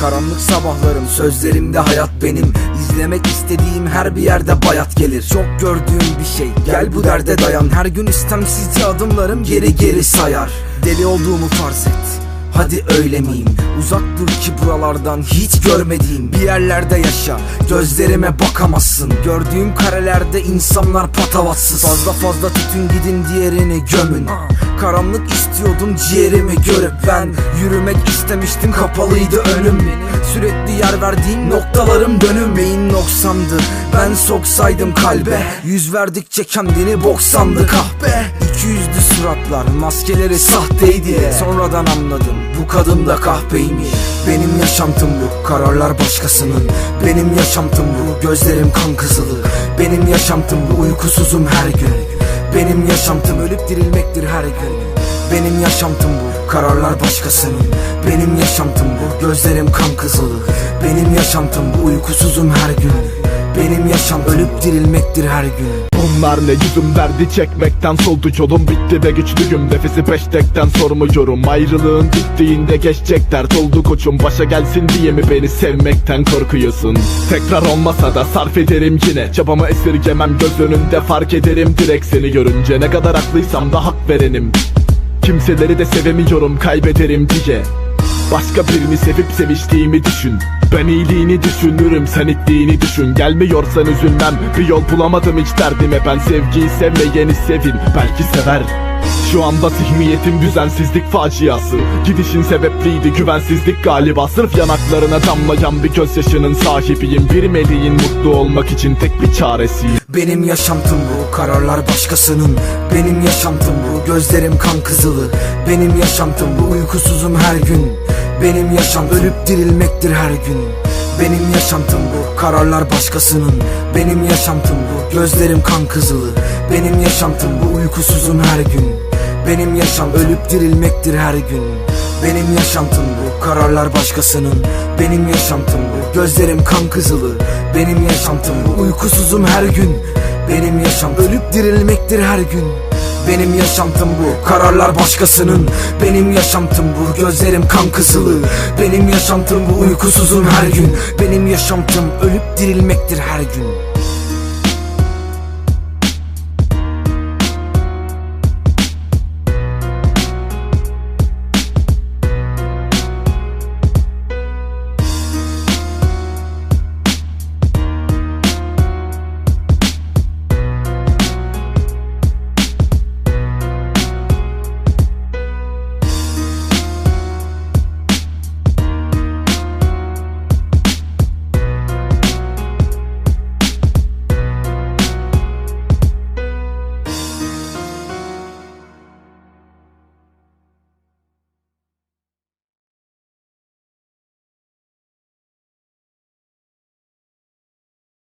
Karanlık sabahlarım sözlerimde hayat benim. İzlemek istediğim her bir yerde bayat gelir. Çok gördüğüm bir şey gel bu derde dayan. Her gün istemsizce adımlarım geri geri sayar. Deli olduğumu farz et Hadi öyle miyim? Uzak dur ki buralardan hiç görmediğim Bir yerlerde yaşa. Gözlerime bakamazsın. Gördüğüm karelerde insanlar patavatsız. Fazla fazla tutun gidin diğerini gömün Karanlık istiyordum ciğerimi görüp ben Yürümek istemiştim kapalıydı önüm Sürekli yer verdiğim noktalarım dönüm Beyin noksandı ben soksaydım kalbe Yüz verdikçe kendini bok sandı. Kahpe İki yüzlü suratlar maskeleri sahteydi. Sonradan anladım bu kadın da kahpeymiş. Benim yaşantım bu kararlar başkasının. Benim yaşantım bu gözlerim kan kızılı. Benim yaşantım bu uykusuzum her gün Benim yaşantım ölüp dirilmektir her gün. Benim yaşantım bu Kararlar başkasının Benim yaşantım bu Gözlerim kan kızılı. Benim yaşantım bu Uykusuzum her gün Benim yaşam ölüp dirilmektir her gün. Bunlar ne yüzüm derdi çekmekten soldu yolum bitti ve güçlüyüm nefesi peştekten sormuyorum. Ayrılığın bittiğinde geçecek dert oldu koçum. Başa gelsin diye mi beni sevmekten korkuyorsun? Tekrar olmasa da sarf ederim yine. Çabamı esirgemem göz önünde fark ederim. Direkt seni görünce Ne kadar haklıysam da hak verenim. Kimseleri de sevemiyorum kaybederim diye Başka birini sevip seviştiğimi düşün. Ben iyiliğini düşünürüm sen itliğini düşün. Gelmiyorsan üzülmem. Bir yol bulamadım hiç derdime. Ben sevgiyi sevmeyeni sevin. Belki sever şu anda zihniyetim düzensizlik faciası. Gidişin sebepliydi güvensizlik galiba. Sırf yanaklarına damlayan bir gözyaşının sahibiyim. Bir meleğin mutlu olmak için tek bir çaresiyim. Benim yaşantım bu Kararlar başkasının. Benim yaşantım bu Gözlerim kan kızılı. Benim yaşantım bu Uykusuzum her gün. Benim yaşam ölüp dirilmektir her gün. Benim yaşantım bu Kararlar başkasının. Benim yaşantım bu Gözlerim kan kızılı Benim yaşantım bu Uykusuzum her gün. Benim yaşam ölüp dirilmektir her gün. Benim yaşantım bu Kararlar başkasının. Benim yaşantım bu Gözlerim kan kızılı. Benim yaşantım bu Uykusuzum her gün. Benim yaşam ölüp dirilmektir her gün. Benim yaşantım bu Kararlar başkasının. Benim yaşantım bu Gözlerim kan kızılı. Benim yaşantım bu Uykusuzum her gün. Benim yaşantım ölüp dirilmektir her gün